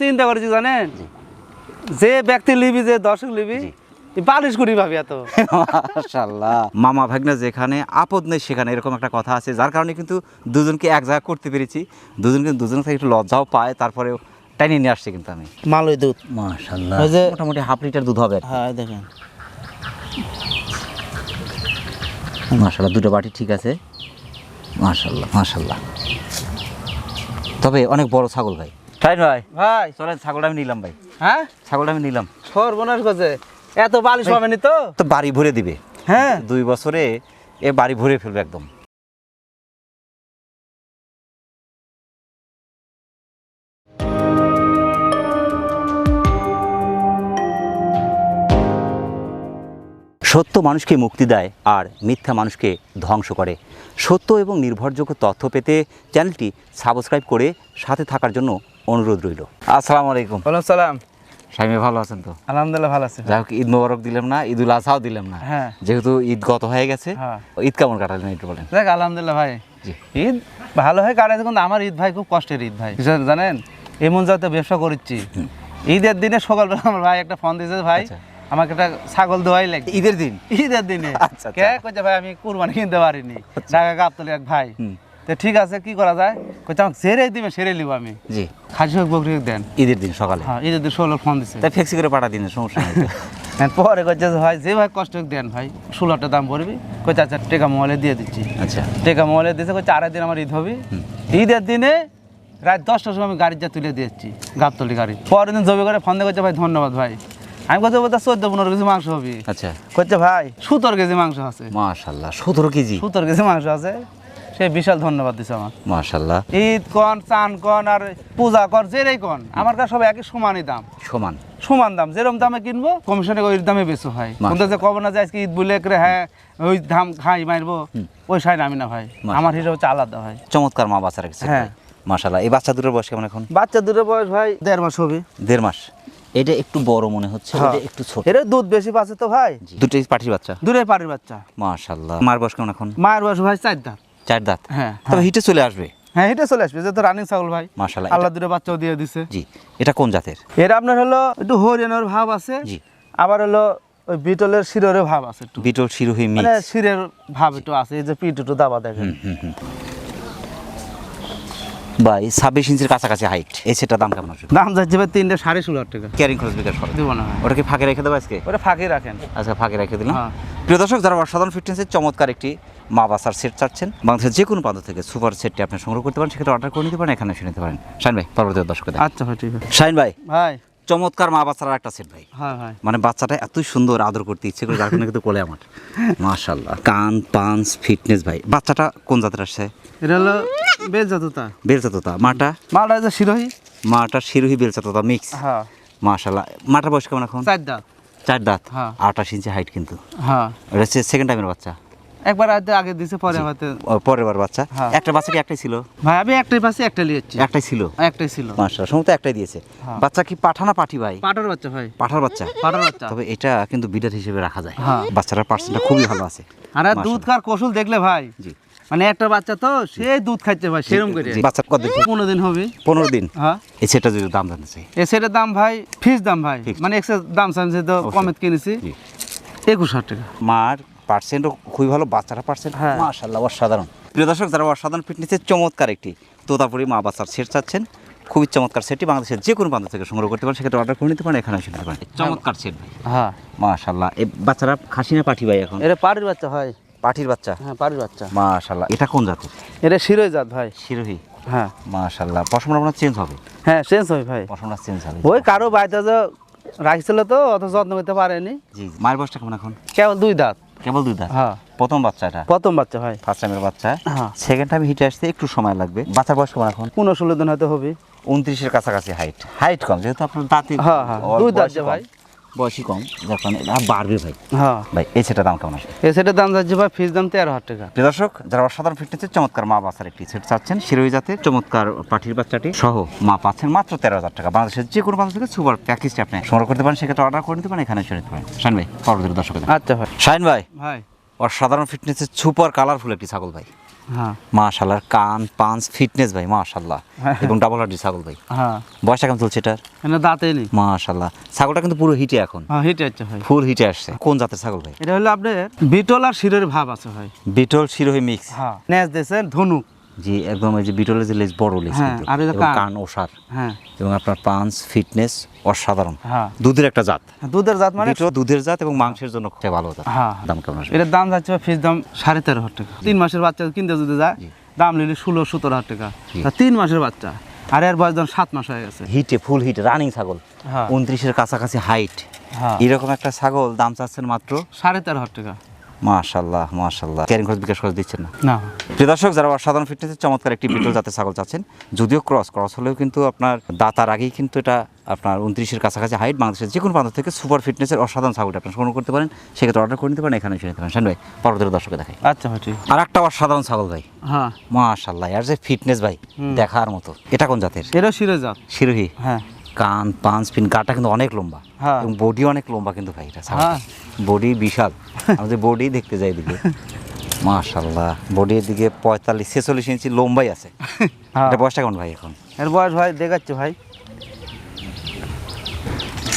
চিন্তা করেছি জানেন? যে ব্যক্তি লিবি যে দর্শক লিবি বালিশ করি ভাবি এত। মাশাল্লাহ মামা ভাগ্না যেখানে আপদ নেই সেখানে এরকম একটা কথা আছে যার কারণে কিন্তু দুজনকে এক জায়গা করতে পেরেছি। দুজন কিন্তু দুজন থেকে একটু লজ্জাও পায় তারপরে টাইনে নিয়ে আসছে কিন্তু আমি। মালই দুধ। মাশাল্লাহ ওই যে- মোটামুটি হাফ লিটার দুধ হবে হ্যাঁ দেখেন। মাশাল্লাহ দুটো বাটি ঠিক আছে। মাশাল্লাহ মাশাল্লাহ তবে অনেক বড় ছাগল ভাই। তাই ভাই ভাই। চলেন ছাগলটা আমি নিলাম ভাই। হ্যাঁ? ছাগলটা আমি নিলাম। সর্বনাশ করছে। এত বালিশ পাবেনি তো? তো বাড়ি ভরে দিবে। হ্যাঁ। দুই বছরে এ বাড়ি ভরে ফেলবে একদম। সত্য মানুষকে মুক্তি দেয় আর মিথ্যা মানুষকে ধ্বংস করে। সত্য এবং নির্ভরযোগ্য তথ্য পেতে চ্যানেলটি সাবস্ক্রাইব করে সাথে থাকার জন্য অনুরোধ রইল। আসসালামু আলাইকুম। ওয়ালাইকুম সালাম। স্বামী ভালো আছেন তো? আলহামদুলিল্লাহ ভালো আছে যাই হোক ঈদ মোবারক দিলাম না ঈদ উল আজহাও দিলাম না। হ্যাঁ। যেহেতু ঈদ গত হয়ে গেছে হ্যাঁ। ঈদ কেমন কাটালেন একটু বলেন। দেখ আলহামদুলিল্লাহ ভাই। ঈদ ভালো হয় কাটাইছে কিন্তু আমার ঈদ ভাই খুব কষ্টের ঈদ ভাই। জানেন এমন যাতে ব্যবসা করছি। ঈদের দিনে সকালবেলা আমার ভাই একটা ফোন দিয়েছে ভাই আচ্ছা। আমাকে একটা ছাগল দোয়াই লাগে ঈদের দিন? ঈদের দিনে। আচ্ছা, আচ্ছা। কে কইছে ভাই আমি কুরবানি কিনতে পারিনি। ঢাকা গাবতলি এক ভাই। তো ঠিক আছে কি করা যায়? কইছে আমাকে সেরে দিবে সেরে নিব আমি। জি। খাসি হোক বকরি হোক দেন। ঈদের দিন সকালে। হ্যাঁ ঈদের দিন ষোলো ফোন দিছে। তাই ফ্লেক্সি করে পাঠা দিন সমস্যা নেই। পরে কইছে ভাই যে ভাই কষ্ট হোক দেন ভাই। ষোলোটা দাম পড়বি কইছে আচ্ছা টেকা মোবাইলে দিয়ে দিচ্ছি। আচ্ছা। টেকা মোবাইলে দিয়েছে কইছে আড়াই দিন আমার ঈদ হবে। ঈদের দিনে রাত দশটার সময় আমি গাড়ির যা তুলে দিয়েছি গাবতলি গাড়ি। পরের দিন জমি করে ফোন দিয়ে করছে ভাই ধন্যবাদ ভাই। আমি কত বলতে চোদ্দ পনেরো কেজি মাংস হবে। আচ্ছা। করছে ভাই সতেরো কেজি মাংস আছে। মাশাল্লাহ সতেরো কেজি? সতেরো কেজি মাংস আছে। সে বিশাল ধন্যবাদ দিছে আমার। মাশাল্লাহ ঈদ কন চান কন আর পূজা কর যেটাই কন আমার কাছে সব একই সমানই দাম। সমান। সমান দাম যেরকম দামে কিনবো কমিশনে ওই দামে বেশি হয়। যে কব না যে আজকে ঈদ বলে করে হ্যাঁ ওই দাম খাই মারবো ওই সাইড আমি না ভাই। আমার হিসাবে হচ্ছে আলাদা ভাই। চমৎকার মা বাচ্চা রেখেছে হ্যাঁ। মাশাল্লাহ এই বাচ্চা দুটোর বয়স কেমন এখন? বাচ্চা দুটো বয়স ভাই দেড় মাস হবে। দেড় মাস। এটা একটু বড় মনে হচ্ছে হ্যাঁ। এটা একটু ছোট। এর দুধ বেশি পাচ্ছে তো ভাই। দুটোই পাঠির বাচ্চা? দূরে পাড়ির বাচ্চা। মাশাল্লাহ মার বয়স কেমন এখন? মায়ের বয়স ভাই চার দাঁত। চার দাঁত। হ্যাঁ তবে হিটে চলে আসবে। হ্যাঁ এটা চলে আসবে যে তো রানিং ছাগল ভাই। মাশাল্লাহ আল্লাহ দুটো বাচ্চাও দিয়ে দিছে। জি এটা কোন জাতের? এর আপনার হলো একটু হরিয়ানার ভাব আছে জি। আবার হলো ওই বিটলের শিরের ভাব আছে একটু। বিটল শিরোহী মানে শিরের ভাব একটু আছে এই যে পিঠ একটু দাবা দেখেন। বাই ছাব্বিশ ইঞ্চির কাছাকাছি হাইট এই সেটার দাম কেমন আসবে? দাম যাচ্ছে ভাই তিনটে সাড়ে ষোলো টাকা। ক্যারিং খরচ বিকাশ খরচ দিব না। ভাই ওটা কি ফাঁকে রেখে দেবো আজকে? ওটা ফাঁকি রাখেন। আজকে ফাঁকে রেখে দিলাম। হ্যাঁ। প্রিয় দর্শক যারা অসাধারণ ফিটনেসের চমৎকার একটি মা বাসার সেট চাচ্ছেন। বাংলাদেশের যে কোনো প্রান্ত থেকে সুপার সেটটি আপনি সংগ্রহ করতে পারেন সেক্ষেত্রে অর্ডার করে নিতে পারেন এখানে এসে নিতে পারেন। শাইন ভাই পরবর্তী দর্শক আচ্ছা ভাই ঠিক আছে। শাইন ভাই ভাই। চমৎকার মা বাচ্চার একটা সেট ভাই। হ্যাঁ মানে বাচ্চাটা এতই সুন্দর আদর করতে ইচ্ছে করে যার কিন্তু কোলে আমার। মাশাল্লাহ কান পাঞ্চ ফিটনেস ভাই। বাচ্চাটা কোন জাতের আসছে? এটা হলো বেলজাতুতা বেলচাতোতা মাটা? মালটা যে শিরোহী। মাটা শিরোহী বেলচাতোতা মিক্স হ্যাঁ। মাশাল্লাহ মাটার বয়স কেমন এখন? চার দাঁত। চার দাঁত। হ্যাঁ। আঠাশ ইঞ্চি হাইট কিন্তু। হ্যাঁ। সেকেন্ড টাইমের বাচ্চা। একবার আগে আগে দিছে পরে হয়তো পরের বার বাচ্চা? হ্যাঁ। একটা বাচ্চা কি একটাই ছিল? ভাই আমি একটাই পাশে একটা লিয়েছি একটাই ছিল? একটাই ছিল। মাশাল্লাহ সমস্ত একটাই দিয়েছে। হ্যাঁ। বাচ্চা কি পাঠানা পাঠি ভাই? পাটার বাচ্চা ভাই। পাঠার বাচ্চা? পাটার বাচ্চা। তবে এটা কিন্তু বিডার হিসেবে রাখা যায়। হ্যাঁ। বাচ্চাটার পার্সেন্টটা খুবই ভালো আছে। আর দুধ খাওয়ার কৌশল দেখলে ভাই। জি। মানে একটা বাচ্চা তো সেই দুধ খাচ্ছে ভাই সেরকম করে। জি, বাচ্চার কত দিন? পনেরো দিন হবে। পনেরো দিন? হ্যাঁ। এই সেটা যদি দাম জানতে চাই? এ সেটার দাম ভাই ফিস দাম ভাই। মানে এক্সের দাম চাইছে তো কমে কিনেছি একুশ হাজার টাকা। মার পার্সেন্টও খুবই ভালো বাচ্চারা পার্সেন্ট হ্যাঁ। মাশাল্লাহ অসাধারণ। প্রিয় দর্শক যারা অসাধারণ ফিটনেসের চমৎকার একটি তোতাপুরি মা বাচ্চার সেট চাচ্ছেন। খুবই চমৎকার সেটটি বাংলাদেশের যে কোনো প্রান্ত থেকে সংগ্রহ করতে পারেন সেক্ষেত্রে অর্ডার করে নিতে পারেন এখানে এসে নিতে পারেন। চমৎকার সেট ভাই। হ্যাঁ। মাশাল্লাহ এই বাচ্চারা খাসি না পাঠি ভাই এখন? এটা পাড়ির বাচ্চা হয়। পাঠির বাচ্চা? হ্যাঁ পাড়ির বাচ্চা। মাশাল্লাহ এটা কোন জাতের এটা শিরোই জাত ভাই। শিরোহী? হ্যাঁ। মাশাল্লাহ পশমটা আপনার চেঞ্জ হবে। হ্যাঁ চেঞ্জ হয় ভাই। পশমটা চেঞ্জ হবে। ওই কারও বাড়িতে যে রাখছিল তো অত যত্ন করতে পারেনি। জি মায়ের বয়সটা কেমন এখন? কেবল দুই দাঁত। কেবল দুই দাঁত। হ্যাঁ। প্রথম বাচ্চা এটা প্রথম বাচ্চা ভাই। ফার্স্ট টাইমের বাচ্চা। হ্যাঁ। সেকেন্ড টাইম হিটে আসতে একটু সময় লাগবে। বাচ্চার বয়স কেমন এখন? পনেরো ষোলো দিন হয়তো হবে। উনত্রিশের কাছাকাছি হাইট হাইট কম যেহেতু আপনার দাঁতে হ্যাঁ, হ্যাঁ, দুই দাঁত ভাই। বয়সই কম যার কারণে বাড়বে ভাই। হ্যাঁ। ভাই এই সেটা দাম কেমন আসবে? এ সেটার দাম যাচ্ছে ভাই ফিস দাম তেরো হাজার টাকা। দর্শক যারা অসাধারণ ফিটনেসের চমৎকার মা বাচ্চার একটি সেট চাচ্ছেন শিরোই জাতের চমৎকার পাঠির বাচ্চাটি সহ মা পাচ্ছেন মাত্র তেরো হাজার টাকা। বাংলাদেশের যে কোনো বাচ্চা থেকে সুপার প্যাকেজটি আপনি সংগ্রহ করতে পারেন সেক্ষেত্রে অর্ডার করে নিতে পারেন এখানে এসে নিতে পারেন। শাইন ভাই পরবর্তী দর্শক আচ্ছা ভাই। শাইন ভাই ভাই। অসাধারণ ফিটনেসের সুপার কালারফুল একটি ছাগল ভাই। মাশাল্লাহ কান পাঞ্চ ফিটনেস ভাই মাশাল্লাহ হ্যাঁ। এবং ডাবল হার্ডি ছাগল ভাই। হ্যাঁ। বয়সটা কেমন চলছে এটার? এটা দাঁতে নেই। মাশাল্লাহ ছাগলটা কিন্তু পুরো হিটে এখন। হ্যাঁ হিটে আছে ভাই। ফুল হিটে আসছে। কোন জাতের ছাগল ভাই? এটা হলো আপনার বিটল আর শিরের ভাব আছে ভাই। বিটল শিরোহী মিক্স হ্যাঁ। নেজ দিয়েছেন ধনুক। জি একদম এই যে বিটলের যে লেজ বড় লেজ হ্যাঁ, আর যে কান। ওষার হ্যাঁ। এবং আপনার পাঞ্চ ফিটনেস অসাধারণ। হ্যাঁ। দুধের একটা জাত। দুধের জাত মানে দুধের জাত এবং মাংসের জন্য খুব ভালো। দাম কেমন দাম যাচ্ছে ফিস দাম সাড়ে তেরো হাজার টাকা। তিন মাসের বাচ্চা কিনতে যদি যায় দাম নিলে ষোলো সতেরো হাজার টাকা। তিন মাসের বাচ্চা। আর এর বয়স ধরুন সাত মাস হয়ে গেছে। হিটে ফুল হিট রানিং ছাগল। উনত্রিশের কাছাকাছি হাইট এরকম একটা ছাগল দাম চাচ্ছেন মাত্র সাড়ে তেরো হাজার টাকা। মাশাল্লাহ মাশাল্লাহ ক্যারিং খরচ বিকাশ খরচ দিচ্ছেন না। না। দর্শক যারা অসাধারণ ফিটনেসের চমৎকার একটি বিটল জাতের ছাগল চাচ্ছেন যদিও ক্রস ক্রস হলেও কিন্তু আপনার দাতার আগেই কিন্তু এটা আপনার উনত্রিশের কাছাকাছি হাইট বাংলাদেশের যে কোনো প্রান্ত থেকে সুপার ফিটনেসের অসাধারণ ছাগলটা আপনি সংগ্রহ করতে পারেন সেক্ষেত্রে অর্ডার করে নিতে পারেন এখানে এসে নিতে পারেন। ভাই পরবর্তী দর্শকে দেখাই। আচ্ছা ভাই আর একটা অসাধারণ ছাগল ভাই। হ্যাঁ। মাশাল্লাহ আর যে ফিটনেস ভাই দেখার মতো। এটা কোন জাতের? এটাও শিরে জাত শিরোহী। হ্যাঁ। কান পাঁচ পিন গাটা কিন্তু অনেক লম্বা। এবং বডি অনেক লম্বা কিন্তু ভাই এটা হ্যাঁ। বডি বিশাল। আমাদের বডি দেখতে যাই দিকে মাশাল্লাহ বডির দিকে পঁয়তাল্লিশ ছেচল্লিশ ইঞ্চি লম্বাই আছে। হ্যাঁ। এটা বয়সটা কেমন ভাই এখন? এর বয়স ভাই দেখাচ্ছে ভাই।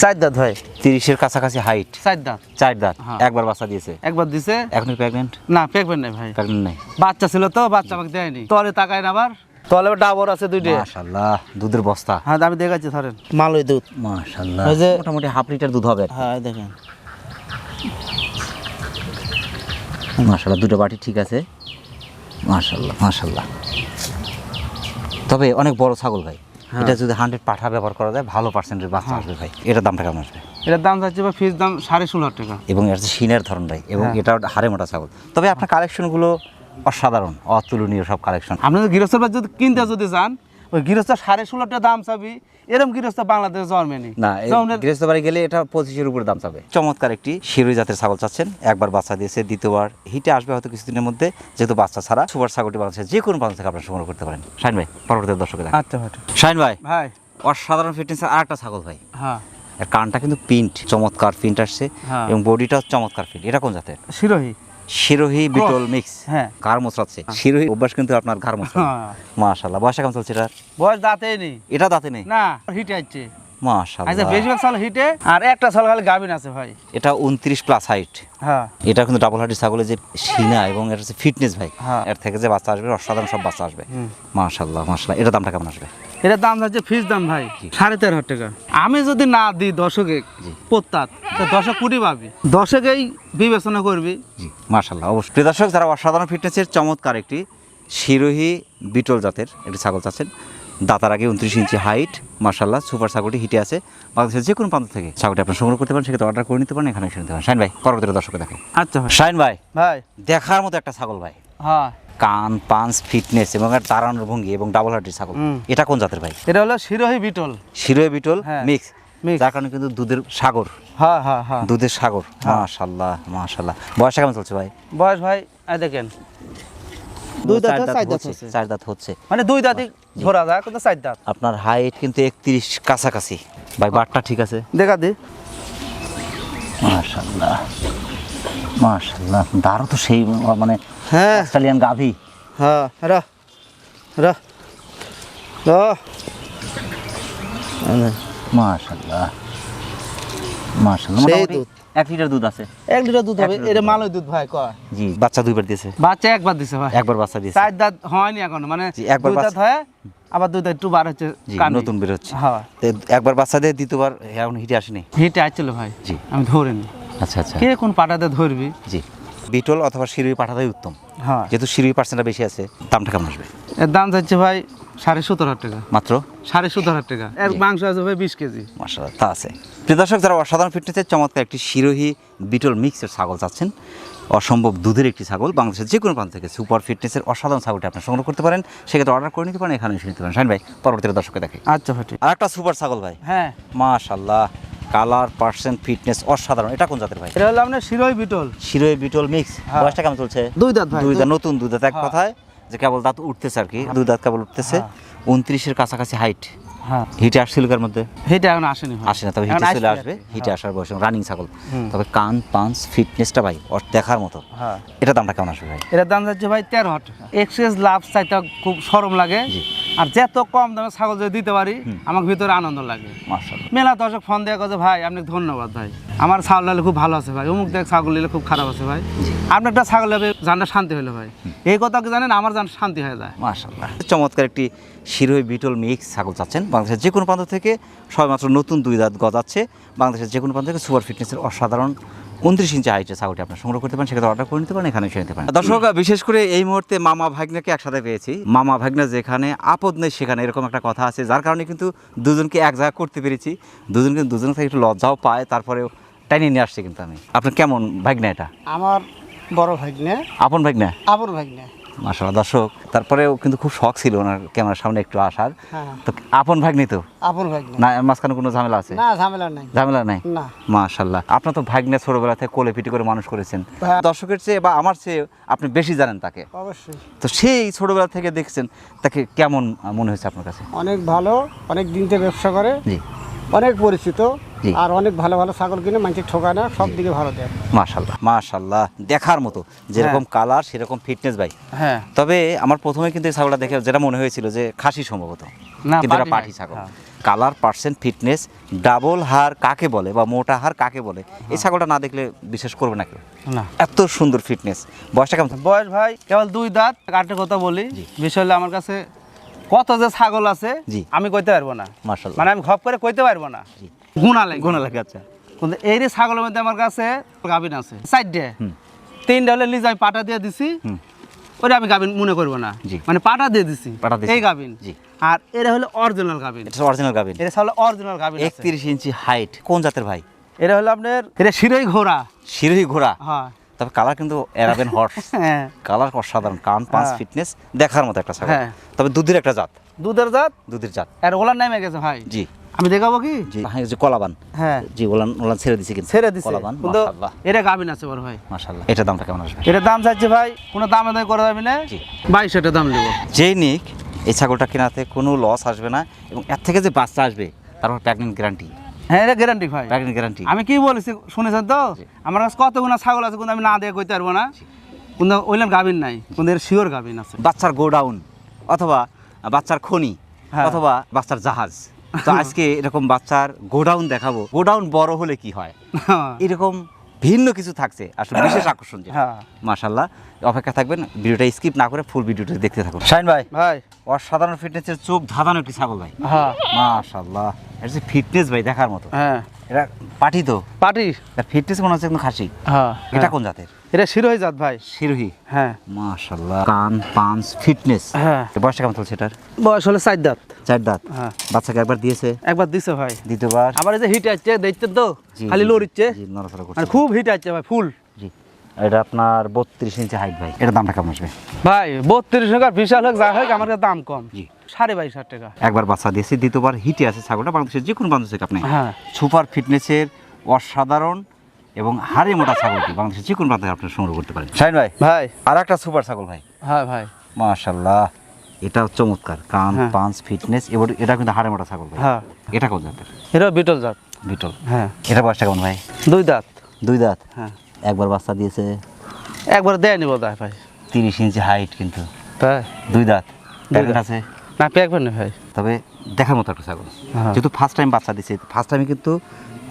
চার দাঁত ভাই। তিরিশের কাছাকাছি হাইট চার দাঁত। চার দাঁত। হ্যাঁ। একবার বাচ্চা দিয়েছে। একবার দিছে? এখনই প্রেগনেন্ট না পেকবেন নাই ভাই। প্রেগনেন্ট নাই। বাচ্চা ছিল তো বাচ্চা আমাকে দেয়নি। তলে তাকায় না আবার। ডাবর আছে দুইটা। দুধের বস্তা। হ্যাঁ আমি দেখাচ্ছি ধরেন। মালই দুধ। ওই যে- মোটামুটি হাফ লিটার দুধ হবে হ্যাঁ দেখেন। মাশাল্লাহ দুটো বাটি ঠিক আছে। তবে অনেক বড় ছাগল ভাই। হ্যাঁ। এটা যদি হান্ড্রেড পাঠা ব্যবহার করা যায় ভালো পার্সেন্টের বাচ্চা আসবে ভাই। এটার দামটা কেমন আসবে? এটার দাম যাচ্ছে ভাই ফিস দাম সাড়ে ষোলো হাজার টাকা। এবং যে সিনের ধরন ভাই এবং হ্যাঁ। এটা হাড়ে মোটা ছাগল। তবে আপনার কালেকশনগুলো অসাধারণ অতুলনীয় সব কালেকশন আপনি যদি গৃহস্থ যদি কিনতে যদি চান ওই গৃহস্থ সাড়ে ষোলো টাকা দাম চাবি এরকম গৃহস্থ বাংলাদেশে জন্মেনি না গৃহস্থ বাড়ি গেলে এটা পঁচিশের উপরে দাম চাবে। চমৎকার একটি শিরোই জাতের ছাগল চাচ্ছেন একবার বাচ্চা দিয়েছে দ্বিতীয়বার হিটে আসবে হয়তো কিছুদিনের মধ্যে যেহেতু বাচ্চা ছাড়া সুপার ছাগলটি বাংলাদেশে যে কোনো প্রান্ত থেকে আপনার সংগ্রহ করতে পারেন। শাইন ভাই পরবর্তী দর্শকে দেখ আচ্ছা ভাই। শাইন ভাই ভাই। অসাধারণ ফিটনেসের আর একটা ছাগল ভাই। হ্যাঁ। এর কানটা কিন্তু প্রিন্ট চমৎকার প্রিন্ট আসছে হ্যাঁ। এবং বডিটাও চমৎকার প্রিন্ট এটা কোন জাতের? শিরোহী। শিরোহী বিটল মিক্স হ্যাঁ। ঘাড় মোচড়াচ্ছে শিরোহী অভ্যাস কিন্তু আপনার ঘাড় মোচড়া হ্যাঁ। মাশাল্লাহ বয়সটা কেমন চলছে এটা বয়স দাঁতে নেই। এটা দাঁতে নেই? না হিট আছে আচ্ছা বেশিরভাগ হিটে আর একটা খালি আছে ভাই। এটা উনত্রিশ প্লাস হাইট হ্যাঁ। এটা কিন্তু ডাবল ছাগলের যে সিনা এবং এর যে ফিটনেস ভাই হ্যাঁ। এর থেকে যে বাচ্চা আসবে অসাধারণ সব বাচ্চা আসবে। এটা দামটা কেমন আসবে? দাম ফিস দাম ভাই সাড়ে তেরো হাজার টাকা। আমি যদি না দিই দশকে প্রত্যাত দশক কুড়ি পাবি দশকেই বিবেচনা করবি। জি মাশাল্লাহ অবশ্যই। দর্শক যারা অসাধারণ ফিটনেসের চমৎকার একটি শিরোহী বিটল জাতের একটি ছাগল চাচ্ছেন দাতার আগে উনত্রিশ ইঞ্চি হাইট মার্শাল্লাহ সুপার ছাগলটি হিটে আছে বাংলাদেশের যে কোনো প্রান্ত থেকে। ছাগলটি আপনি সংগ্রহ করতে পারেন সেক্ষেত্রে অর্ডার করে নিতে পারেন এখানে এসে নিতে পারেন। শাইন ভাই পরবর্তী দর্শকে দেখেন। আচ্ছা শাইন ভাই ভাই। দেখার মতো একটা ছাগল ভাই। হ্যাঁ। কান পাঞ্চ ফিটনেস এবং দাঁড়ানোর ভঙ্গি এবং ডাবল হার্টির ছাগল। এটা কোন জাতের ভাই? এটা হলো শিরোহী বিটল। শিরোহী বিটল হ্যাঁ, মিক্স mix। যার কারণে কিন্তু দুধের সাগর। হ্যাঁ হ্যাঁ হ্যাঁ। দুধের সাগর। মাশাল্লাহ মাশাল্লাহ বয়সটা কেমন চলছে ভাই? বয়স ভাই দেখেন। দুই দাঁত চার দাঁত হচ্ছে, হচ্ছে চার দাঁত হচ্ছে। মানে দুই দাঁতই ধরা যায় কিন্তু চার দাঁত। আপনার হাইট কিন্তু একত্রিশ কাছাকাছি। ভাই বাটটা ঠিক আছে? দেখা দি। মাশাল্লাহ মাশাল্লাহ দাঁড়ও তো সেই মানে হ্যাঁ। অস্ট্রেলিয়ান গাভি। হ্যাঁ রা রা রা। সেই দুধ। এক লিটার দুধ আছে। এক লিটার দুধ হবে। এটা দুধ। দুধ ভাই কয়? জি। বাচ্চা দুইবার দিয়েছে। বাচ্চা একবার দিছে ভাই। একবার বাচ্চা দিয়েছে। চার দাঁত হয়নি এখনও। মানে একবার দুই দাঁত হয় আবার দুই দাঁত একটু বার হচ্ছে নতুন বের হচ্ছে। হ্যাঁ। একবার বাচ্চা দিয়ে দ্বিতীয়বার এখন হিটে আসেনি। হিটে আসছিল ভাই। জি। আমি ধরিনি। আচ্ছা আচ্ছা। কে কোন পাটাতে ধরবি? জি। বিটল অথবা শিরুই পাঠাটাই উত্তম। হ্যাঁ। যেহেতু শিরুই পার্সেন্টটা বেশি আছে দামটা কেমন আসবে? এর দাম যাচ্ছে ভাই সাড়ে সতেরো হাজার টাকা। মাত্র? সাড়ে সতেরো হাজার টাকা। এর মাংস আছে ভাই বিশ কেজি। মাসাল্লাহ তা আছে। প্রিয় দর্শক যারা অসাধারণ ফিটনেসের চমৎকার একটি শিরোহী বিটল মিক্সের ছাগল চাচ্ছেন অসম্ভব দুধের একটি ছাগল বাংলাদেশের যে কোনো প্রান্ত থেকে সুপার ফিটনেসের অসাধারণ ছাগলটি আপনি সংগ্রহ করতে পারেন সেক্ষেত্রে অর্ডার করে নিতে পারেন এখানে নিতে পারেন। ভাই পরবর্তীতে দর্শকে দেখে আচ্ছা ভাই আর একটা সুপার ছাগল ভাই। হ্যাঁ। মাশাল্লাহ কালার পার্সেন্ট ফিটনেস অসাধারণ। এটা কোন জাতের ভাই? এটা হলো আপনার শিরোই বিটল। শিরোই বিটল মিক্স হ্যাঁ। বয়সটা কেমন চলছে? দুই দাঁত ভাই দুই দাঁত নতুন দুই দাঁত। এক হ্যাঁ। কথায় যে কেবল দাঁত উঠতেছে আর কি দুই দাঁত কেবল উঠতেছে। উনত্রিশের কাছাকাছি হাইট হ্যাঁ। হিটে আসছিল কার মধ্যে? সেটা এখন আসেনি। আসে না তবে হিটে চলে আসবে। হিটে আসার বয়স রানিং ছাগল। তবে কান পাঞ্চ ফিটনেসটা ভাই ওর দেখার মতো। হ্যাঁ। এটা দামটা কেমন আসবে ভাই? এটার দাম যাচ্ছে ভাই তেরো হাট এক্সেস লাভ চাইতে খুব সরম লাগে। জি। আর যত কম দামে ছাগল যদি দিতে পারি আমার ভিতরে আনন্দ লাগে। মেলা দর্শক ফোন দেওয়া কথা ভাই আপনি ধন্যবাদ ভাই। আমার ছাগল নিলে খুব ভালো আছে ভাই। অমুক দেখ ছাগল নিলে খুব খারাপ আছে ভাই। আপনার একটা ছাগল হবে জানটা শান্তি হলো ভাই। এই কথা কি জানেন? আমার জান শান্তি হয়ে যায়। মাসাল্লাহ চমৎকার একটি শিরোই বিটল মিক্স ছাগল চাচ্ছেন বাংলাদেশের যে কোনো প্রান্ত থেকে। সবেমাত্র নতুন দুই দাঁত গজাচ্ছে বাংলাদেশের যে কোনো প্রান্ত থেকে সুপার ফিটনেসের অসাধারণ উনত্রিশ ইঞ্চি হাইটের ছাগলটি আপনার সংগ্রহ করতে পারেন সেক্ষেত্রে অর্ডার করে নিতে পারেন এখানে নিতে পারেন। দর্শক বিশেষ করে এই মুহূর্তে মামা ভাগ্নাকে একসাথে পেয়েছি। মামা ভাগ্না যেখানে আপদ নেই সেখানে এরকম একটা কথা আছে যার কারণে কিন্তু দুজনকে এক জায়গা করতে পেরেছি। দুজন কিন্তু দুজন থেকে একটু লজ্জাও পায় তারপরেও টাইনে নিয়ে আসছি কিন্তু আমি। আপনার কেমন ভাগ্না এটা? আমার বড় ভাগ্নে। আপন ভাগ্না? আপন ভাগ্নে। মাসাল্লাহ দর্শক তারপরেও কিন্তু খুব শখ ছিল ওনার ক্যামেরার সামনে একটু আসার। হ্যাঁ। তো আপন ভাগ্নি তো? আপন ভাগ্নে। না মাঝখানে কোনো ঝামেলা আছে? না ঝামেলা নাই। ঝামেলা নাই? না। মাশাল্লাহ আপনার তো ভাগ্নে ছোটবেলা থেকে কোলে পিটি করে মানুষ করেছেন। হ্যাঁ। দর্শকের চেয়ে বা আমার চেয়ে আপনি বেশি জানেন তাকে। অবশ্যই। তো সেই ছোটবেলা থেকে দেখছেন তাকে কেমন মনে হয়েছে আপনার কাছে? অনেক ভালো অনেক দিন থেকে ব্যবসা করে। জি। অনেক পরিচিত আর অনেক ভালো ভালো ছাগল কিনে মানুষের ঠোকায় না সব দিকে ভালো দেয়। মাশাল্লাহ মাশাল্লাহ দেখার মতো যেরকম কালার সেরকম ফিটনেস ভাই। হ্যাঁ। তবে আমার প্রথমে কিন্তু এই ছাগলটা দেখে যেটা মনে হয়েছিল যে খাসি সম্ভবত কিন্তু এটা পাটি ছাগল। হ্যাঁ। কালার পার্সেন্ট ফিটনেস ডাবল হার কাকে বলে বা মোটা হার কাকে বলে এই ছাগলটা না দেখলে বিশেষ করবে না কেউ। এত সুন্দর ফিটনেস বয়সটা কেমন? বয়স ভাই কেবল দুই দাঁত কাটে কথা বলি। বিষয় হলো আমার কাছে কত যে ছাগল আছে জি। আমি কইতে পারব না। মানে আমি ঘপ করে কইতে পারব না। গুণা লাগে। গোনা লাগে আচ্ছা। কিন্তু এই ছাগলের মধ্যে আমার কাছে গাভিন আছে। চারটে। তিনটা হলে লিজ আমি পাটা দিয়ে দিছি। ওটা আমি গাভিন মনে করব না। জি। মানে পাটা দিয়ে দিছি। এই গাভিন। জি। আর এরা হলো অরিজিনাল গাভিন। এটা অরিজিনাল গাবিন এটা হলো অরিজিনাল গাভিন আছে। একত্রিশ ইঞ্চি হাইট কোন জাতের ভাই? এটা হলো আপনার এটা শিরোই ঘোড়া। শিরোহী ঘোড়া? হ্যাঁ। তবে কালার কিন্তু এরাবেন হর্স হ্যাঁ। কালার অসাধারণ কান পাঁচ হ্যাঁ। ফিটনেস দেখার মতো একটা ছাগল। হ্যাঁ। তবে দুধের একটা জাত। দুধের জাত? দুধের জাত। আর ওলার নামে গেছে ভাই। জি। আমি দেখাবো কি? জি হ্যাঁ, যে কলাবান। হ্যাঁ। জি ওলান ওলান ছেড়ে দিছি কিন্তু। ছেড়ে দিছে। কলাবান মাশাআল্লাহ। এটা গাভিন আছে বড় ভাই। মাশাআল্লাহ। এটা দামটা কেমন আসবে? এটার দাম চাইছে ভাই কোনো দামে দাম করা যাবে না। জি। বাইশ হাজার দাম নেব। যেই নিক এই ছাগলটা কেনাতে কোনো লস আসবে না এবং এর থেকে যে বাচ্চা আসবে তারপর প্রেগনেন্ট গ্যারান্টি হ্যাঁ এটা গ্যারান্টি ভাই। গ্যারান্টি আমি কি বলেছি শুনেছেন তো? আমার কাছে কতগুলো ছাগল আছে কিন্তু আমি না দিয়ে কইতে পারব না। কিন্তু ওইলাম গাভিন নাই কিন্তু এর শিওর গাভিন আছে। বাচ্চার গোডাউন অথবা বাচ্চার খনি হ্যাঁ। অথবা বাচ্চার জাহাজ। তো আজকে এরকম বাচ্চার গোডাউন দেখাবো। গোডাউন বড় হলে কি হয়? এরকম ভিন্ন কিছু থাকছে। আসলে বিশেষ আকর্ষণ যেটা। হ্যাঁ। মাশাল্লাহ অপেক্ষা থাকবেন ভিডিওটা স্কিপ না করে ফুল ভিডিওটা দেখতে থাকুন। শাইন ভাই। ভাই। অসাধারণ ফিটনেসের চোখ ধাঁধানো একটি ছাগল ভাই। হ্যাঁ। মাশাল্লাহ এটা যে ফিটনেস ভাই দেখার মতো। হ্যাঁ। এটা পাটি তো। পাটি। ফিটনেস মনে হচ্ছে একদম খাসি। হ্যাঁ এটা কোন জাতের? এটা শিরোই জাত ভাই। শিরোহী। হ্যাঁ। মাশাল্লাহ কান পাঞ্চ ফিটনেস হ্যাঁ। বয়সটা কেমন চলছে এটার? বয়স হলে চার দাঁত। চার দাঁত। হ্যাঁ। বাচ্চাকে একবার দিয়েছে। একবার দিছে ভাই। দ্বিতীয়বার। আবার এই যে হিট আসছে দেখতে তো খালি লড়িচ্ছে। আর খুব হিট আসছে ভাই ফুল জি। এটা আপনার বত্রিশ ইঞ্চি হাইট ভাই। এটার দামটা কেমন আসবে? ভাই বত্রিশ টাকা বিশাল হোক যা হোক আমার কাছে দাম কম। জি। সাড়ে বাইশ হাজার টাকা। একবার বাচ্চা দিয়েছে দ্বিতীয়বার হিটে আছে ছাগলটা বাংলাদেশের যে কোনো বাংলাদেশ থেকে আপনি। হ্যাঁ। সুপার ফিটনেসের অসাধারণ এবং হাড়ে মোটা ছাগলটি বাংলাদেশের যে কোনো প্রান্তে আপনি সংগ্রহ করতে পারেন। শাহিন ভাই ভাই। আর একটা সুপার ছাগল ভাই। হ্যাঁ ভাই। মাশাল্লাহ এটা চমৎকার। কান হ্যাঁ। পাঞ্চ ফিটনেস এবার এটা কিন্তু হাড়ে মোটা ছাগল হ্যাঁ। এটা কোন জাতের? এটা বিটল জাত। বিটল। হ্যাঁ। এটা বয়সটা কেমন ভাই? দুই দাঁত। দুই দাঁত? হ্যাঁ। একবার বাচ্চা দিয়েছে? একবার দেয় নিব দায় ভাই। তিরিশ ইঞ্চি হাইট কিন্তু। তাই? দুই দাঁত। আছে? না পেকবেন না ভাই। তবে দেখার মতো একটা ছাগল। হ্যাঁ। যেহেতু ফার্স্ট টাইম বাচ্চা দিছে ফার্স্ট টাইমে কিন্তু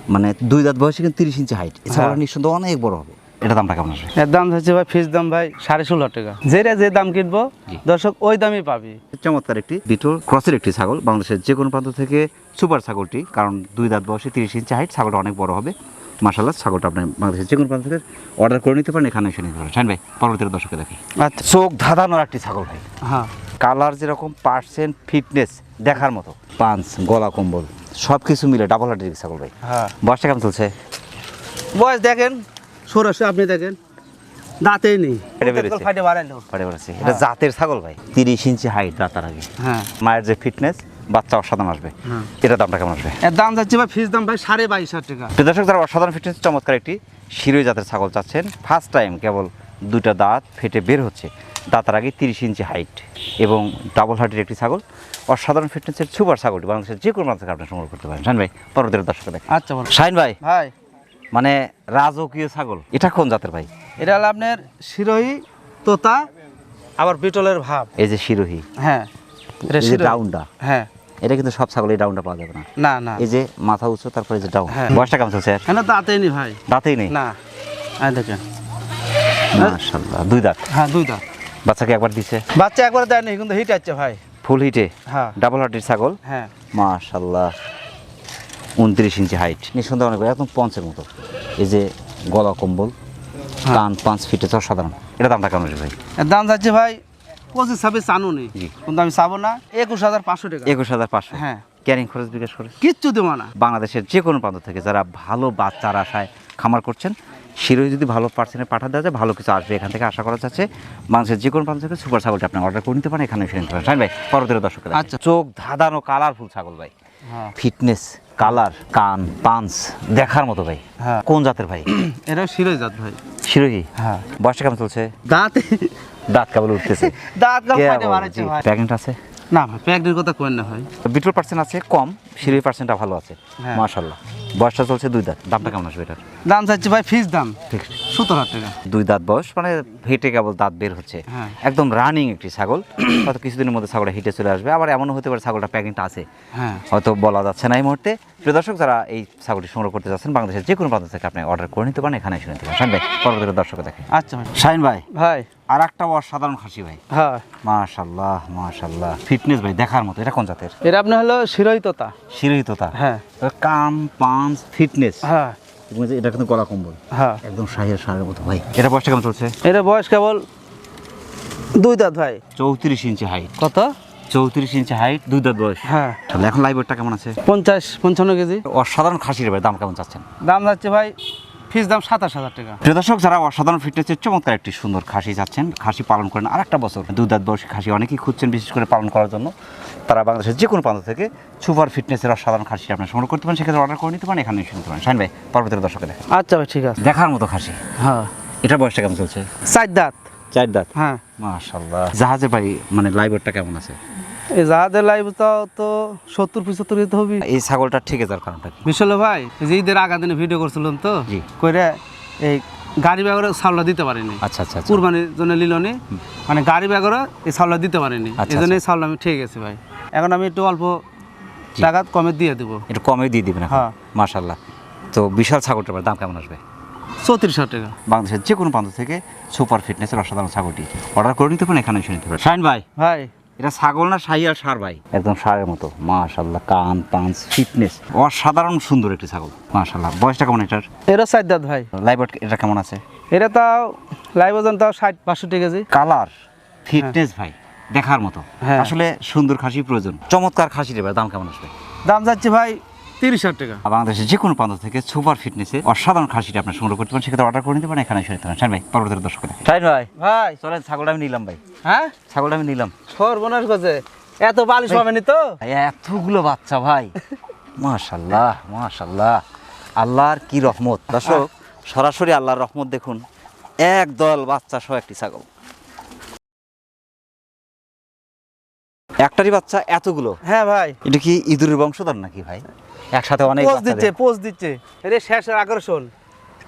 মানে দুই দাঁত বয়সে কিন্তু তিরিশ ইঞ্চি হাইট এছাড়া হ্যাঁ। অনেক বড় হবে। এটা দামটা কেমন আসবে? এর দাম হচ্ছে ভাই ফিস দাম ভাই সাড়ে ষোলো টাকা। যেটা যে দাম কিনবো দর্শক ওই দামই পাবি। চমৎকার একটি বিটল ক্রসের একটি ছাগল বাংলাদেশের যে কোনো প্রান্ত থেকে সুপার ছাগলটি কারণ দুই দাঁত বয়সে তিরিশ ইঞ্চি হাইট ছাগলটা অনেক বড় হবে। মাসাল্লাহ ছাগলটা আপনি বাংলাদেশের যে কোনো প্রান্ত থেকে অর্ডার করে নিতে পারেন এখানে এসে নিতে পারেন। ভাই পরবর্তী দর্শকে দেখি। আচ্ছা। চোখ ধাঁধানোর একটি ছাগল ভাই। হ্যাঁ। কালার যেরকম পার্সেন্ট ফিটনেস দেখার মতো। পাঞ্চ গলা কম্বল সব কিছু মিলে ডাবল হার্টের ছাগল ভাই। হ্যাঁ। বয়সটা কেমন চলছে? বয়স দেখেন সরাসরি আপনি দেখেন। দাঁতেই নেই। বেড়াচ্ছে এটা জাতের ছাগল ভাই তিরিশ ইঞ্চি হাইট রাতার আগে। হ্যাঁ। মায়ের যে ফিটনেস বাচ্চা অসাধারণ আসবে। হ্যাঁ। এটা দামটা কেমন আসবে? এর দাম যাচ্ছে ভাই ফিস দাম ভাই সাড়ে বাইশ হাজার টাকা। দর্শক যারা অসাধারণ ফিটনেস চমৎকার একটি শিরোই জাতের ছাগল চাচ্ছেন। ফার্স্ট টাইম কেবল দুইটা দাঁত ফেটে বের হচ্ছে। দাতার আগে তিরিশ ইঞ্চি হাইট এবং ডাবল হার্টের একটি ছাগল। অসাধারণ ফিটনেসের সুপার ছাগলটি বাংলাদেশের যে কোনো থেকে আপনি সংগ্রহ করতে পারেন। শাহিন ভাই পরবর্তী দর্শক আচ্ছা শাহিন ভাই ভাই। মানে রাজকীয় ছাগল। এটা কোন জাতের ভাই? এটা হলো আপনার শিরোহী তোতা আবার বিটলের ভাব। এই যে শিরোহী। হ্যাঁ এটা হ্যাঁ। এটা কিন্তু সব ছাগল এই ডাউনটা পাওয়া যাবে না। না না। এই যে মাথা উঁচু তারপরে যে ডাউন। হ্যাঁ। বয়সটা কেমন চলছে? কেন দাঁতেই নি ভাই। দাঁতেই নেই? না। আই দেখেন। মাশাআল্লাহ দুই দাঁত? হ্যাঁ দুই দাঁত। বাচ্চাকে একবার দিছে? বাচ্চা একবার দেয়নি কিন্তু হিট আছে ভাই। ফুল হিটে? হ্যাঁ। ডাবল হার্টের ছাগল? হ্যাঁ। মাশাল্লাহ উনত্রিশ ইঞ্চি হাইট নিঃসন্দেহ অনেক একদম পঞ্চের মতো। এই যে গলা কম্বল হ্যাঁ। কান পাঁচ ফিটে তো সাধারণ। এটা দামটা কেমন ভাই? দাম যাচ্ছে ভাই পঁচিশ ছাব্বিশ চানু নেই কিন্তু আমি চাবো না একুশ হাজার পাঁচশো টাকা। একুশ হাজার পাঁচশো। হ্যাঁ। ক্যারিং খরচ বিকাশ খরচ? কিচ্ছু দেবো না। বাংলাদেশের যে কোনো প্রান্ত থেকে যারা ভালো বাচ্চার আশায় খামার করছেন শিরোই যদি ভালো পার্সেন্টে পাঠা দেওয়া যায় ভালো কিছু আসবে। এখান থেকে আশা করা যাচ্ছে বাংলাদেশের যে কোনো প্রান্ত থেকে সুপার ছাগলটা আপনি অর্ডার করে নিতে পারেন। এখানে এসে নিতে পারেন ভাই পরবর্তী দর্শক আচ্ছা। চোখ ধাঁধানো কালারফুল ছাগল ভাই। হ্যাঁ। ফিটনেস কালার কান পাঞ্চ দেখার মতো ভাই। হ্যাঁ। কোন জাতের ভাই? এটা শিরোই জাত ভাই। শিরোহি হ্যাঁ। বয়সটা কেমন চলছে? দাঁত? দাঁত কেবল উঠতেছে? দাঁত ভাই। প্যাকেট আছে? না ভাই প্যাকটির কথা কোয়েন না ভাই। বিটল পার্সেন্ট আছে কম শিরোহী পার্সেন্টটা ভালো আছে হ্যাঁ। মাশাল্লাহ বয়সটা চলছে দুই দাঁত দামটা কেমন আসবে এটার? দাম চাচ্ছে ভাই ফিস দাম হাজার টাকা। দুই দাঁত বয়স মানে হেঁটে কেবল দাঁত বের হচ্ছে। হ্যাঁ। একদম রানিং একটি ছাগল হয়তো কিছুদিনের মধ্যে ছাগলটা হিটে চলে আসবে আবার এমনও হতে পারে ছাগলটা প্যাকেটটা আছে। হ্যাঁ। হয়তো বলা যাচ্ছে না এই মুহূর্তে। প্রিয় দর্শক যারা এই ছাগলটি সংগ্রহ করতে যাচ্ছেন বাংলাদেশের যে কোনো প্রান্ত থেকে আপনি অর্ডার করে নিতে পারেন এখানে এসে নিতে পারেন। শাহিন ভাই পরবর্তী দর্শক দেখেন আচ্ছা ভাই শাহিন ভাই। ভাই। আর একটা অসাধারণ খাসি ভাই। হ্যাঁ। মাশাল্লাহ মাশাল্লাহ ফিটনেস ভাই দেখার মতো এটা কোন জাতের? এটা আপনার হলো শিরোই তোতা। শিরোহী তোতা। হ্যাঁ। কান পাঞ্চ ফিটনেস হ্যাঁ। এটা কিন্তু গলা কম্বল। হ্যাঁ। একদম শাহের সারের মতো ভাই। এটা বয়সটা কেমন চলছে? এটা বয়স কেবল দুই দাঁত ভাই। চৌত্রিশ ইঞ্চি হাইট কত? চৌত্রিশ ইঞ্চি হাইট দুই দাঁত বয়স। হ্যাঁ। তাহলে এখন লাইভ ওয়েটটা কেমন আছে? পঞ্চাশ পঞ্চান্ন কেজি। অসাধারণ খাসির ভাই দাম কেমন চাচ্ছেন? দাম যাচ্ছে ভাই ফিস দাম সাতাশ হাজার টাকা। প্রিয় দর্শক যারা অসাধারণ ফিটনেসের চমৎকার একটি সুন্দর খাসি চাচ্ছেন খাসি পালন করেন আর একটা বছর। দুই দাঁত বয়সী খাসি অনেকেই খুঁজছেন বিশেষ করে পালন করার জন্য। তারা বাংলাদেশের যে কোনো প্রান্ত থেকে সুপার ফিটনেসের অসাধারণ খাসি আপনি সংগ্রহ করতে পারেন সেক্ষেত্রে অর্ডার করে নিতে পারেন এখানে এসে নিতে পারেন। শাইন ভাই পরবর্তী দর্শকে দেখেন আচ্ছা ভাই ঠিক আছে। দেখার মতো খাসি। হ্যাঁ। এটা বয়সটা কেমন চলছে? চার দাঁত। চার দাঁত? হ্যাঁ। মাশাল্লাহ জাহাজে ভাই মানে লাইভ ওয়েটটা কেমন আছে? এই জাহাজের লাইভ তো তো সত্তর পঁচাত্তর দিতে হবে। এই ছাগলটা ঠিকে যাওয়ার কারণটা বিশাল ভাই যে ঈদের আগা দিনে ভিডিও করছিলাম তো। এই গাড়ি ব্যাগরে চাউলটা দিতে পারিনি। আচ্ছা আচ্ছা আচ্ছা। কুরবানির জন্য লিলনি মানে গাড়ি ব্যাগরে এই দিতে পারিনি। আচ্ছা, এই জন্য এই চাউল আমি ঠিক আছে ভাই। এখন আমি একটু অল্প টাকা কমে দিয়ে দেবো। একটু কমে দিয়ে দিবেন হ্যাঁ। মাশাল্লাহ তো বিশাল ছাগলটার দাম কেমন আসবে? চৌত্রিশ হাজার টাকা। বাংলাদেশের যে কোনো প্রান্ত থেকে সুপার ফিটনেসের অসাধারণ ছাগলটি অর্ডার করে নিতে পারেন এখানে এসে নিতে পারেন। শাইন ভাই। ভাই। এটা ছাগল না আর সার ভাই? একদম সারের মতো। মাশাল্লাহ কান পাঞ্চ ফিটনেস। অসাধারণ সুন্দর একটি ছাগল মাশাল্লাহ বয়সটা কেমন এটার? এরা চার দাঁত ভাই। লাইভ এটা কেমন আছে? এটা তাও লাইভ ওজন তাও ষাট বাষট্টি কেজি। কালার ফিটনেস ভাই দেখার মতো। হ্যাঁ। আসলে সুন্দর খাসি প্রয়োজন। চমৎকার খাসি রে ভাই দাম কেমন আসবে? দাম যাচ্ছে ভাই তিরিশ হাজার টাকা। বাংলাদেশের যে কোনো প্রান্ত থেকে সুপার ফিটনেসে অসাধারণ খাসিটা আপনি সংগ্রহ করতে পারেন সেক্ষেত্রে অর্ডার করে নিতে পারেন এখানে এসে নিতে পারেন। শাইন ভাই পরবর্তী দর্শক শাইন ভাই ভাই। চলেন ছাগলটা আমি নিলাম ভাই। হ্যাঁ? ছাগলটা আমি নিলাম। সর্বনাশ করছে। এত বালিশ পাবেনি তো? এতগুলো বাচ্চা ভাই। মাশাল্লাহ মাশাল্লাহ আল্লাহর কি রহমত। দর্শক সরাসরি আল্লাহর রহমত দেখুন। এক দল বাচ্চা সহ একটি ছাগল। একটারই বাচ্চা এতগুলো? হ্যাঁ ভাই। এটা কি ইঁদুরের বংশধর নাকি ভাই? একসাথে অনেক বাচ্চা দিচ্ছে। পোজ দিচ্ছে। এটা শেষের আকর্ষণ।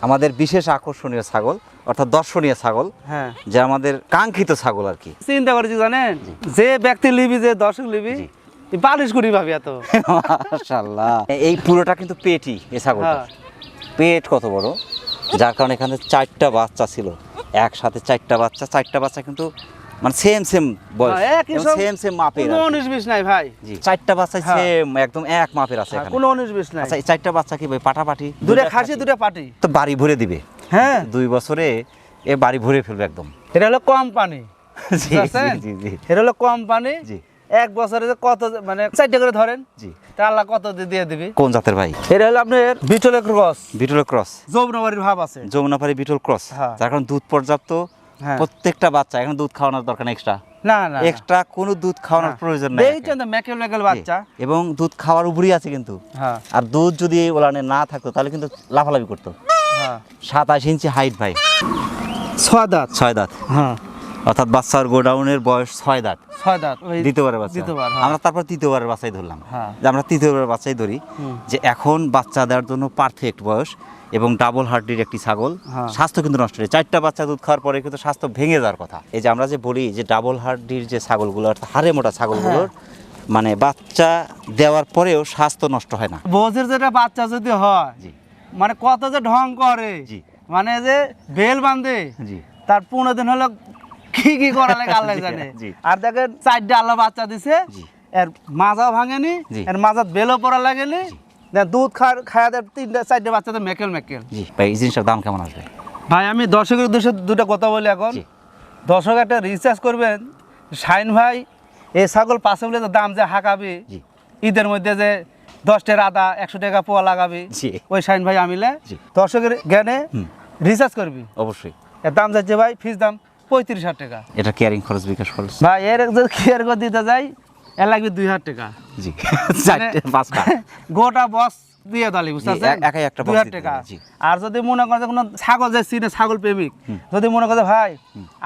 আমাদের বিশেষ আকর্ষণীয় ছাগল অর্থাৎ দর্শনীয় ছাগল হ্যাঁ। যে আমাদের কাঙ্ক্ষিত ছাগল আর কি। চিন্তা করেছি জানেন? যে ব্যক্তি লিবি যে দর্শক লিবি বালিশ করি ভাবি এত। মাশাআল্লাহ। এই পুরোটা কিন্তু পেটি এই ছাগলটা। হ্যাঁ। পেট কত বড়? যার কারণে এখানে চারটা বাচ্চা ছিল। একসাথে চারটা বাচ্চা চারটা বাচ্চা কিন্তু মানে সেম সেম বয়স। হ্যাঁ, একই সেম সেম মাপের কোনো নাই ভাই। জি। চারটা বাচ্চা হ্যাঁ। সেম একদম এক মাপের আছে হ্যাঁ, এখানে। কোনো নাই। আচ্ছা চারটা বাচ্চা কি ভাই পাটাপাটি? দুটা খাসি দুটা পাটি। তো বাড়ি ভরে দিবে? হ্যাঁ। দুই বছরে এ বাড়ি ভরে ফেলবে একদম। এটা হলো কোম্পানি জি জি জি এটা হলো কোম্পানি জি। এক বছরে যে কত মানে চারটে করে ধরেন জি। তা আল্লাহ কত দিয়ে দিবি? কোন জাতের ভাই? এটা হলো আপনার বিচলে ক্রস বিটল ক্রস যৌবনবাড়ির ভাব আছে। যমুনাপাড়ি বিটল ক্রস হ্যাঁ। যার কারণে দুধ পর্যাপ্ত হ্যাঁ। প্রত্যেকটা বাচ্চা এখন দুধ খাওয়ানোর দরকার এক্সট্রা না না এক্সট্রা কোনো দুধ খাওয়ানোর প্রয়োজন নেই এই তো ম্যাকেল বাচ্চা? এবং দুধ খাওয়ার উপরেই আছে কিন্তু। হ্যাঁ। আর দুধ যদি ওলানে না থাকতো তাহলে কিন্তু লাফালাফি করতো। হ্যাঁ। সাতাশ ইঞ্চি হাইট ভাই। ছয় দাঁত। ছয় দাঁত। হ্যাঁ। অর্থাৎ বাচ্চার গোডাউনের বয়স ছয় দাঁত। ছয় দাঁত দ্বিতীয়বারের বাচ্চা। হ্যাঁ। আমরা তারপর তৃতীয়বারের বাচ্চাই ধরলাম। হ্যাঁ। যে আমরা তৃতীয়বারের বাচ্চাই ধরি যে এখন বাচ্চা দেওয়ার জন্য পারফেক্ট বয়স এবং ডাবল হার্টির একটি ছাগল। হ্যাঁ। স্বাস্থ্য কিন্তু নষ্ট হয়ে চারটা বাচ্চা দুধ খাওয়ার পরে কিন্তু স্বাস্থ্য ভেঙে যাওয়ার কথা। এই যে আমরা যে বলি যে ডাবল হার্টির যে ছাগলগুলো অর্থাৎ হাড়ে মোটা ছাগলগুলোর মানে বাচ্চা দেওয়ার পরেও স্বাস্থ্য নষ্ট হয় না। বোঝের যেটা বাচ্চা যদি হয় জি। মানে কত যে ঢং করে জি। মানে যে বেল বাঁধে জি। তার পনেরো দিন হলো কি কি করা লাগে আল্লাহ জানে। আর দেখেন চারটে আল্লাহ বাচ্চা দিছে। এর মাজাও ভাঙেনি। এর মাজাত বেলও পড়া লাগেনি। দুধ খাওয়ার খাওয়া তিনটে চারটে বাচ্চাদের মেকেল মেকেল। জি ভাই এই জিনিসটার দাম কেমন আসবে? ভাই আমি দর্শকের উদ্দেশ্যে দুটো কথা বলি এখন। দর্শক একটা রিচার্জ করবেন শাইন ভাই এই ছাগল পাশে বলে দাম যে হাঁকাবি ঈদের মধ্যে যে দশটার আদা একশো টাকা পোয়া লাগাবি ওই শাইন ভাই আমিলে। দর্শকের জ্ঞানে রিচার্জ করবি। অবশ্যই। এর দাম যাচ্ছে ভাই ফিস দাম পঁয়ত্রিশ হাজার টাকা। এটা কেয়ারিং খরচ বিকাশ খরচ। ভাই এর যদি কেয়ার করে দিতে যাই এর লাগবে দুই হাজার টাকা। জি। চারটে পাঁচটা। গোটা বস দিয়ে দালি বুঝতে একাই একটা দুই হাজার টাকা। আর যদি মনে করেন কোনো ছাগল যে সিনে ছাগল প্রেমিক যদি মনে করে ভাই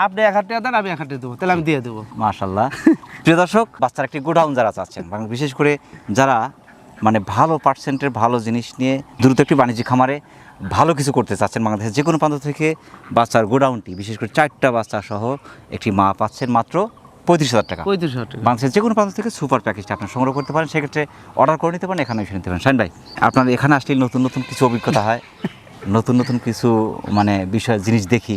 আপনি এক হাজার টাকা দেন আমি এক হাজার টাকা দেবো তাহলে আমি দিয়ে দেবো। মাশাল্লাহ প্রিয় দর্শক বাচ্চার একটি গোডাউন যারা চাচ্ছেন বিশেষ করে যারা মানে ভালো পার্সেন্টের ভালো জিনিস নিয়ে দ্রুত একটি বাণিজ্যিক খামারে ভালো কিছু করতে চাচ্ছেন বাংলাদেশের যে কোনো প্রান্ত থেকে বাচ্চার গোডাউনটি বিশেষ করে চারটা বাচ্চা সহ একটি মা পাচ্ছেন মাত্র পঁয়ত্রিশ হাজার টাকা। পঁয়ত্রিশ হাজার টাকা। বাংলাদেশের যে কোনো প্রান্ত থেকে সুপার প্যাকেজটা আপনার সংগ্রহ করতে পারেন সেক্ষেত্রে অর্ডার করে নিতে পারেন এখানে এসে নিতে পারেন। শাইন ভাই আপনার এখানে আসলে নতুন নতুন কিছু অভিজ্ঞতা হয় নতুন নতুন কিছু মানে বিষয় জিনিস দেখি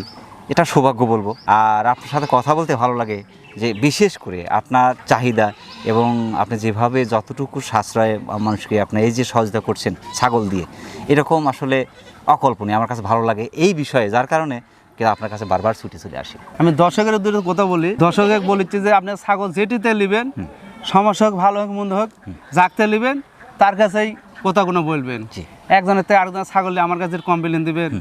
এটা সৌভাগ্য বলব। আর আপনার সাথে কথা বলতে ভালো লাগে যে বিশেষ করে আপনার চাহিদা এবং আপনি যেভাবে যতটুকু সাশ্রয়ে মানুষকে আপনার এই যে সহযোগিতা করছেন ছাগল দিয়ে এরকম আসলে অকল্পনীয় আমার কাছে ভালো লাগে এই বিষয়ে যার কারণে কিন্তু আপনার কাছে বারবার ছুটে চলে আসি। আমি দর্শকের উদ্দেশ্যে কথা বলি। দর্শকে বলেছি যে আপনি ছাগল যেটিতে নেবেন সমস্যা হোক ভালো হোক মন্দ হোক যাকতে নেবেন তার কাছেই কথাগুলো বলবেন। জি। একজনের থেকে আরেকজন ছাগল আমার কাছে কমপ্লেন দিবেন।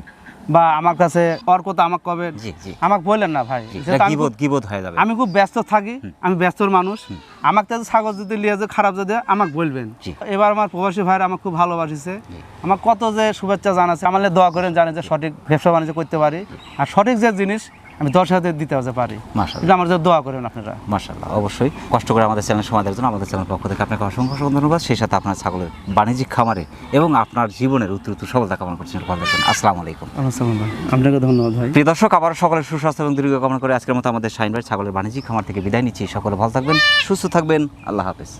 বা আমার কাছে ওর কথা আমাকে জি। আমাকে বললেন না ভাই। গিবোধ খুব- হয়ে যাবে। আমি খুব ব্যস্ত থাকি আমি ব্যস্তর মানুষ। আমাকে তো ছাগল যদি লিয়ে যে খারাপ যদি আমাকে বলবেন। এবার আমার প্রবাসী ভাইরা আমাকে খুব ভালোবাসিছে। আমার কত যে শুভেচ্ছা জানাচ্ছে আমার দোয়া করেন জানে যে সঠিক ব্যবসা বাণিজ্য করতে পারি। আর সঠিক যে জিনিস আমি দশ হাজার দিতে হতে পারি। কিন্তু আমার যে দোয়া করেন আপনারা। মার্শাল্লাহ অবশ্যই। কষ্ট করে আমাদের চ্যানেল সময় দেওয়ার জন্য আমাদের চ্যানেল পক্ষ থেকে আপনাকে অসংখ্য অসংখ্য ধন্যবাদ। সেই সাথে আপনার ছাগলের বাণিজ্যিক খামারে এবং আপনার জীবনের উত্তর উত্তর সফলতা কামনা করছেন আসসালামু আলাইকুম। আপনাকে ধন্যবাদ ভাই। প্রিয় দর্শক আবার সকলের সুস্বাস্থ্য এবং দীর্ঘ কামনা করে আজকের মতো আমাদের শাইন ভাই ছাগলের বাণিজ্যিক খামার থেকে বিদায় নিচ্ছি। সকলে ভালো থাকবেন সুস্থ থাকবেন। আল্লাহ হাফেজ।